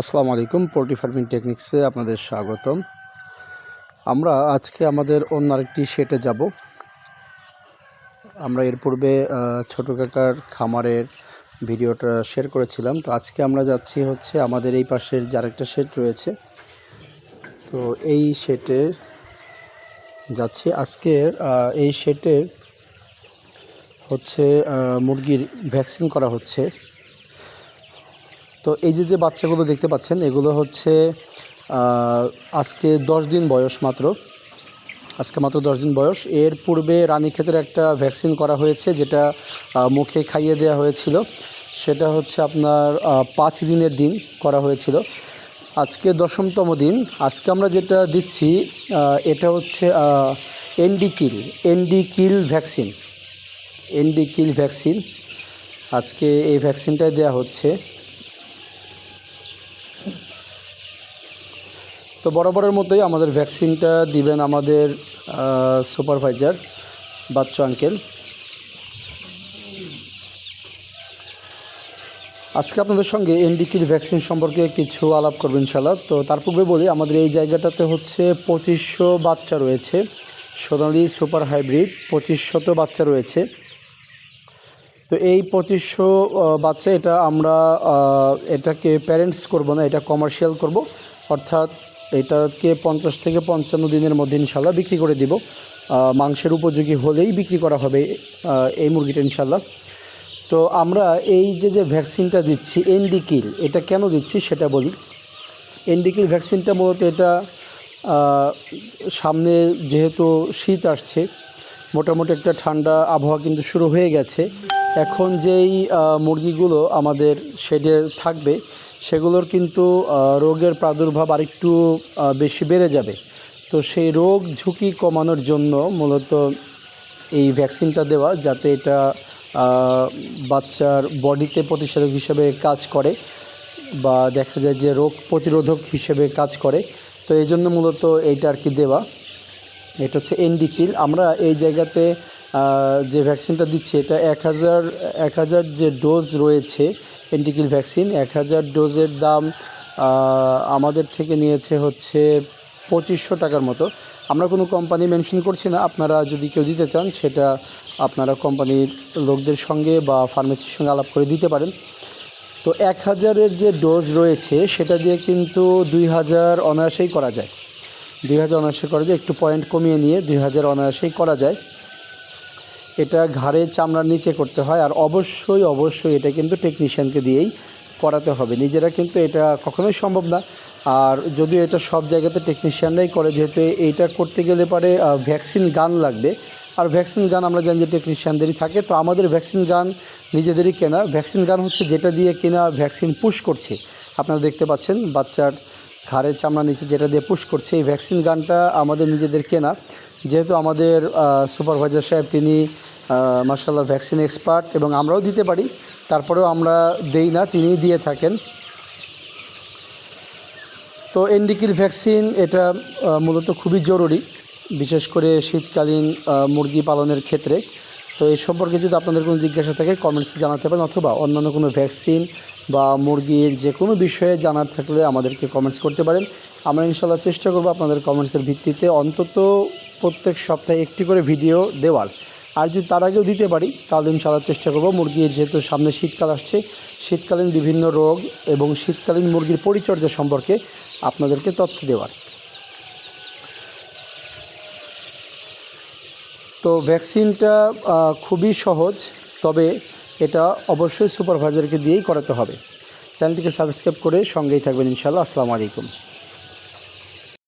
আসসালামু আলাইকুম, poultry farming টেকনিক্সে আপনাদের স্বাগতম। আমরা আজকে আমাদের অন্য আরেকটি শেটে যাব। আমরা এর পূর্বে ছোটো কাকার খামারের ভিডিওটা শেয়ার করেছিলাম। তো আজকে আমরা যাচ্ছি হচ্ছে আমাদের এই পাশের যে আরেকটা শেড রয়েছে। তো এই শেটে যাচ্ছি। আজকের এই শেটের হচ্ছে মুরগির ভ্যাকসিন করা হচ্ছে। তো এই যে যে বাচ্চাগুলো দেখতে পাচ্ছেন, এগুলো হচ্ছে আজকে দশ দিন বয়স মাত্র। আজকে মাত্র দশ দিন বয়স। এর পূর্বে রানীক্ষেতের একটা ভ্যাকসিন করা হয়েছে, যেটা মুখে খাইয়ে দেওয়া হয়েছিল। সেটা হচ্ছে আপনার পাঁচ দিনের দিন করা হয়েছিল। আজকে দশমতম দিন। আজকে আমরা যেটা দিচ্ছি এটা হচ্ছে ND kill ND kill vaccine. ND kill vaccine. আজকে এই ভ্যাকসিনটাই দেওয়া হচ্ছে। তো বরাবরের মতোই আমাদের ভ্যাকসিনটা দিবেন আমাদের সুপারভাইজার, বাচ্চু আঙ্কেল। আজকে আপনাদের সঙ্গে এনডিকির ভ্যাকসিন সম্পর্কে কিছু আলাপ করবেন ইনশাল্লাহ তো তার পূর্বে বলি, আমাদের এই জায়গাটাতে হচ্ছে পঁচিশশো বাচ্চা রয়েছে। সোনালি সুপার হাইব্রিড পঁচিশশত বাচ্চা রয়েছে। তো এই পঁচিশশো বাচ্চা এটা আমরা এটাকে প্যারেন্টস করব না, এটা কমার্শিয়াল করব। অর্থাৎ এটাকে পঞ্চাশ থেকে পঞ্চান্ন দিনের মধ্যে ইনশাল্লাহ বিক্রি করে দিব। মাংসের উপযোগী হলেই বিক্রি করা হবে এই মুরগিটা ইনশাল্লাহ। তো আমরা এই যে যে ভ্যাকসিনটা দিচ্ছি এনডিকিল এটা কেন দিচ্ছি সেটা বলি। এনডিকিল ভ্যাকসিনটা মূলত এটা সামনে যেহেতু শীত আসছে, মোটামুটি একটা ঠান্ডা আবহাওয়া কিন্তু শুরু হয়ে গেছে। এখন যেই মুরগিগুলো আমাদের শেডে থাকবে সেগুলোর কিন্তু রোগের প্রাদুর্ভাব আরেকটু বেশি বেড়ে যাবে। তো সেই রোগ ঝুঁকি কমানোর জন্য মূলত এই ভ্যাকসিনটা দেওয়া, যাতে এটা বাচ্চার বডিতে প্রতিষেধক হিসেবে কাজ করে বা দেখা যায় যে রোগ প্রতিরোধক হিসেবে কাজ করে। তো এই জন্য মূলত এইটা আর কি দেওয়া। এটা হচ্ছে এনডিকিল আমরা এই জায়গাতে যে ভ্যাকসিনটা দিচ্ছি, এটা এক হাজার এক হাজার যে ডোজ রয়েছে এনডিকিল ভ্যাকসিন এক হাজার ডোজের দাম আমাদের থেকে নিয়েছে হচ্ছে পঁচিশশো টাকার মতো। আমরা কোনো কোম্পানি মেনশন করছি না। আপনারা যদি কেউ দিতে চান, সেটা আপনারা কোম্পানির লোকদের সঙ্গে বা ফার্মেসির সঙ্গে আলাপ করে দিতে পারেন। তো এক হাজারের যে ডোজ রয়েছে, সেটা দিয়ে কিন্তু দুই হাজার অনায়াসেই করা যায়। দুই হাজার অনায়াসে করা যায় একটু পয়েন্ট কমিয়ে নিয়ে দুই হাজার অনায়াসেই করা যায়। এটা ঘাড়ে চামড়ার নিচে করতে হয় আর অবশ্যই অবশ্যই এটা কিন্তু টেকনিশিয়ানকে দিয়েই করাতে হবে। নিজেরা কিন্তু এটা কখনোই সম্ভব না। আর যদিও এটা সব জায়গাতে টেকনিশিয়ানরাই করে, যেহেতু এইটা করতে গেলে পারে ভ্যাকসিন গান লাগবে। আর ভ্যাকসিন গান আমরা জানি যে টেকনিশিয়ানদেরই থাকে। তো আমাদের ভ্যাকসিন গান নিজেদেরই কেনা। ভ্যাকসিন গান হচ্ছে যেটা দিয়ে কিনা ভ্যাকসিন পুশ করছে। আপনারা দেখতে পাচ্ছেন বাচ্চার ঘাড়ের চামড়া নিচে যেটা দিয়ে পুশ করছে, এই ভ্যাকসিন গানটা আমাদের নিজেদের কেনা। যেহেতু আমাদের সুপারভাইজার সাহেব তিনি মার্শাল্লাহ ভ্যাকসিন এক্সপার্ট এবং আমরাও দিতে পারি, তারপরেও আমরা দেই না, তিনিই দিয়ে থাকেন। তো এনডিকির ভ্যাকসিন এটা মূলত খুবই জরুরি, বিশেষ করে শীতকালীন মুরগি পালনের ক্ষেত্রে। তো এই সম্পর্কে যদি আপনাদের কোনো জিজ্ঞাসা থাকে কমেন্টসে জানাতে পারেন অথবা অন্যান্য কোনো ভ্যাকসিন বা মুরগির যে কোনো বিষয়ে জানার থাকলে আমাদেরকে কমেন্টস করতে পারেন। আমরা ইনশাল্লাহ চেষ্টা করব আপনাদের কমেন্টসের ভিত্তিতে অন্তত প্রত্যেক সপ্তাহে একটি করে ভিডিও দেওয়ার। আর যদি তার আগেও দিতে পারি, তাহলে ইনশাল্লাহ চেষ্টা করব মুরগির যেহেতু সামনে শীতকাল আসছে, শীতকালীন বিভিন্ন রোগ এবং শীতকালীন মুরগির পরিচর্যা সম্পর্কে আপনাদেরকে তথ্য দেওয়ার। তো ভ্যাকসিনটা খুবই সহজ, তবে এটা অবশ্যই সুপারভাইজারকে দিয়েই করাতে হবে। চ্যানেলটিকে সাবস্ক্রাইব করে সঙ্গেই থাকবেন ইনশাল্লাহ আসসালামু আলাইকুম।